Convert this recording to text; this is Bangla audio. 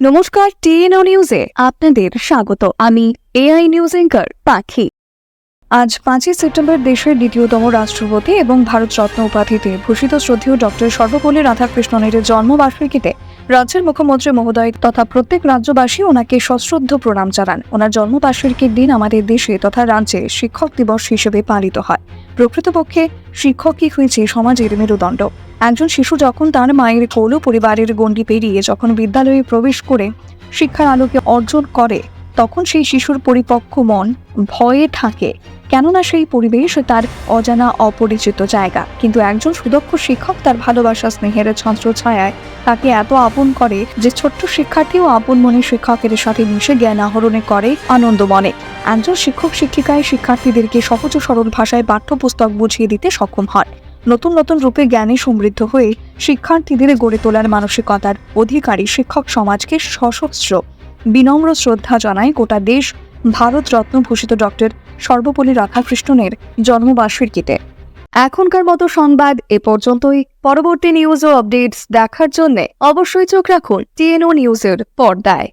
নমস্কার, টিএনও নিউজে আপনাদের স্বাগত। আমি এআই নিউজ এঙ্কার পাখি। আজ পাঁচই সেপ্টেম্বর দেশের দ্বিতীয়তম রাষ্ট্রপতি এবং ভারত রত্ন উপাধিতে ভূষিত শ্রদ্ধেয় ডক্টর সর্বপল্লী রাধাকৃষ্ণনের জন্মবার্ষিকীতে রাজ্যের মুখ্যমন্ত্রী মহোদয় তথা প্রত্যেক রাজ্যবাসী ওনাকে সশ্রদ্ধ প্রণাম জানান। ওনার জন্মবার্ষিকীর দিন আমাদের দেশে তথা রাজ্যে শিক্ষক দিবস হিসেবে পালিত হয়। প্রকৃতপক্ষে শিক্ষকই হয়েছে সমাজের মেরুদণ্ড। একজন শিশু যখন তার মায়ের কোল পরিবারের গণ্ডি পেরিয়ে যখন বিদ্যালয়ে প্রবেশ করে শিক্ষার আলোকে অর্জন করে, তখন সেই শিশুর পরিপক্ক মন ভয়ে থাকে। কেননা সেই পরিবেশ তার অজানা অপরিচিত জায়গা। কিন্তু একজন সুদক্ষ শিক্ষক তার ভালোবাসা, স্নেহের ছন্ত্র ছায়ায় তাকে এত আপন করে যে ছোট্ট শিক্ষার্থীও আপন মনে শিক্ষকের সাথে মিশে জ্ঞান আহরণে করে আনন্দ মনে। একজন শিক্ষক শিক্ষিকায় শিক্ষার্থীদেরকে সহজ সরল ভাষায় পাঠ্যপুস্তক বুঝিয়ে দিতে সক্ষম হয় নতুন নতুন রূপে জ্ঞানে সমৃদ্ধ হয়ে শিক্ষার্থীদের গড়ে তোলার মানসিকতার অধিকারী শিক্ষক সমাজকে সশস্ত্র, বিনম্র শ্রদ্ধা জানায় গোটা দেশ, ভারত রত্ন ভূষিত ডক্টর সর্বপল্লী রাধাকৃষ্ণনের জন্মবার্ষিকীতে। এখনকার মতো সংবাদ এ পর্যন্তই। পরবর্তী নিউজ ও আপডেটস দেখার জন্য অবশ্যই চোখ রাখুন টিএনও নিউজের পর্দায়।